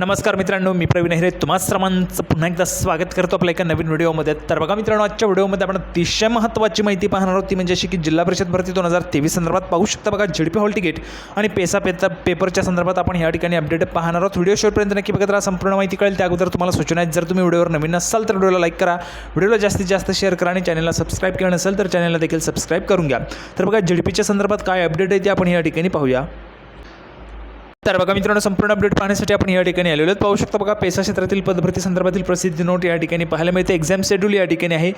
नमस्कार मित्रांनो मी प्रवीण हिरे. तुम्हा सर्वांचं पुन्हा एकदा स्वागत करतो आपल्या एका नवीन व्हिडिओमध्ये. तर बघा मित्रांनो आजच्या व्हिडिओमध्ये आपण अतिशय महत्त्वाची माहिती पाहणार आहोत. ती म्हणजे अशी की जिल्हा परिषद भरती दोन हजार तेवीस संदर्भात पाहू शकता बघा झेडपी हॉल तिकीट आणि पेसा पेता पेपरच्या संदर्भात आपण या ठिकाणी अपडेट पाहणार आहोत. व्हिडिओ शेवटपर्यंत नक्की बघत राहा. संपूर्ण माहिती कळेल. त्या अगोदर तुम्हाला सूचना आहेत. जर तुम्ही व्हिडिओवर नवीन असाल तर व्हिडिओला लाईक करा. व्हिडिओला जास्तीत जास्त शेअर करा आणि चॅनलला सबस्क्राईब केलं नसेल तर चॅनलला देखील सबस्क्राईब करून घ्या. तर बघा झेडपीच्या संदर्भात काय अपडेट आहे ते आपण या ठिकाणी पाहूया. तर बघा मित्रांनो संपूर्ण अपडेट पाहण्यासाठी आपण या ठिकाणी आलेलो आहेत. पाहू शकता बघा पेसा क्षेत्रातील पदभरती संदर्भातील प्रसिद्धी नोट या ठिकाणी पाहायला मिळते. एक्झाम शेड्यूल या ठिकाणी आहे.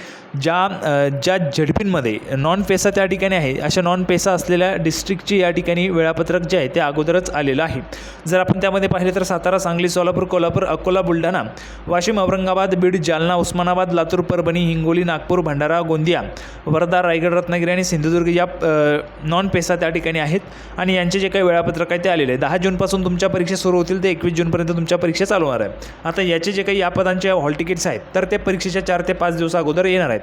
ज्या ज्या झडपींमध्ये नॉन पेसा त्या ठिकाणी आहे अशा नॉन पेसा असलेल्या डिस्ट्रिक्टची या ठिकाणी वेळापत्रक जे आहे ते अगोदरच आलेलं आहे. जर आपण त्यामध्ये पाहिले तर सातारा सांगली सोलापूर कोल्हापूर अकोला बुलढाणा वाशिम औरंगाबाद बीड जालना उस्मानाबाद लातूर परभणी हिंगोली नागपूर भंडारा गोंदिया वर्धा रायगड रत्नागिरी आणि सिंधुदुर्ग या नॉन पेसा त्या ठिकाणी आहेत. आणि यांचे जे काही वेळापत्रक आहे ते आलेले आहे. दहा जूनपासून तुमच्या परीक्षा सुरू होतील ते एकवीस जूनपर्यंत तुमच्या परीक्षा चालू होणार आहे आता याचे जे काही या पदांचे हॉल तिकीट्स आहेत तर ते परीक्षेच्या चार ते पाच दिवसा अगोदर येणार आहेत.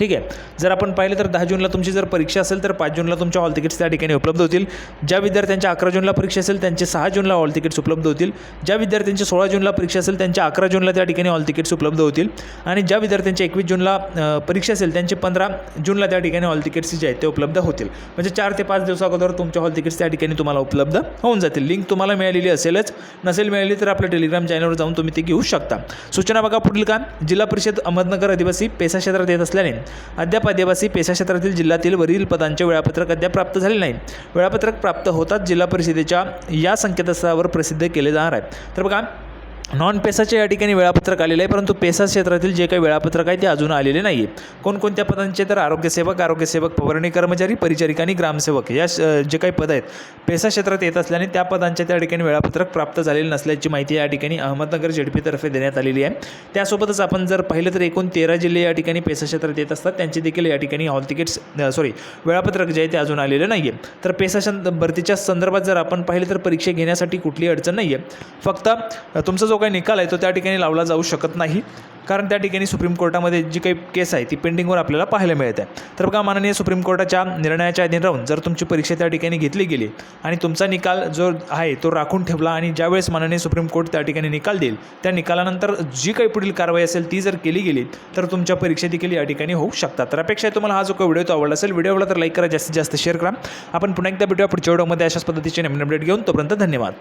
ठीक आहे. जर आपण पाहिलं तर दहा जूनला तुमची जर परीक्षा असेल तर पाच जूनला तुमच्या हॉल तिकीट्स त्या ठिकाणी उपलब्ध होतील. ज्या विद्यार्थ्यांच्या अकरा जूनला परीक्षा असेल त्यांचे सहा जूनला हॉल तिकीट्स उपलब्ध होतील. ज्या विद्यार्थ्यांची सोळा जूनला परीक्षा असेल त्यांच्या अकरा जूनला त्या ठिकाणी हॉल तिकीट्स उपलब्ध होतील. आणि ज्या विद्यार्थ्यांची एकवीस जूनला परीक्षा असेल त्यांचे पंधरा जूनला त्या ठिकाणी हॉल तिकीट्स जे आहेत ते उपलब्ध होतील. म्हणजे चार ते पाच दिवसाअगोदर तुमच्या हॉल तिकीट्स त्या ठिकाणी तुम्हाला उपलब्ध होऊन जातील. लिंक तुम्हाला मिळालेली असेलच. नसेल मिळाली तर आपल्या टेलिग्राम चॅनलवर जाऊन तुम्ही ते घेऊ शकता. सूचना बघा पुढील का? जिल्हा परिषद अहमदनगर आदिवासी पेसा क्षेत्रात येत असल्याने अद्याप आदिवासी पेशा क्षेत्रातील जिल्ह्यातील वरील पदांचे वेळापत्रक अद्याप प्राप्त झाले नाही. वेळापत्रक प्राप्त होताच जिल्हा परिषदेच्या या संकेतस्थळावर प्रसिद्ध केले जाणार आहे. तर बघा नॉन पेसाचे या ठिकाणी वेळापत्रक आलेलं आहे परंतु पेसा क्षेत्रातील जे काही वेळापत्रक आहे ते अजून आलेले नाही आहे कोणकोणत्या पदांचे तर आरोग्यसेवक आरोग्यसेवक फवारणी कर्मचारी परिचारिका आणि ग्रामसेवक या श- जे काही पद आहेत पेसा क्षेत्रात येत असल्याने त्या पदांचे त्या ठिकाणी वेळापत्रक प्राप्त झालेले नसल्याची माहिती या ठिकाणी अहमदनगर झेडपीतर्फे देण्यात आलेली आहे. त्यासोबतच आपण जर पाहिलं तर एकूण तेरा जिल्हे या ठिकाणी पेसा क्षेत्रात येत असतात. त्यांचे देखील या ठिकाणी हॉल तिकीट्स सॉरी वेळापत्रक जे आहे ते अजून आलेलं नाही आहे तर पेसा भरतीच्या संदर्भात जर आपण पाहिलं तर परीक्षा घेण्यासाठी कुठली अडचण नाही आहे फक्त तुमचा जो काही निकाल आहे तो त्या ठिकाणी लावला जाऊ शकत नाही. कारण त्या ठिकाणी सुप्रीम कोर्टामध्ये जी काही केस आहे ती पेंडिंगवर आपल्याला पाहायला मिळत आहे. तर बघा माननीय सुप्रीम कोर्टाच्या निर्णयाच्या अधीन राहून जर तुमची परीक्षा त्या ठिकाणी घेतली गेली आणि तुमचा निकाल जो आहे तो राखून ठेवला आणि ज्यावेळेस माननीय सुप्रीम कोर्ट त्या ठिकाणी निकाल देईल त्या निकालानंतर जी काही पुढील कारवाई असेल ती जर केली गेली तर तुमच्या परीक्षा देखील या ठिकाणी होऊ शकतात. तर अपेक्षा आहे तुम्हाला हा जो काही व्हिडिओ तो आवडला असेल व्हिडिओ आवडला तर लाईक करा जास्तीत जास्त शेअर करा. आपण पुन्हा एकदा भेटूया पुढच्या व्हिडिओमध्ये. अशाच पद्धतीचे नवीन अपडेट घेऊन तोपर्यंत धन्यवाद.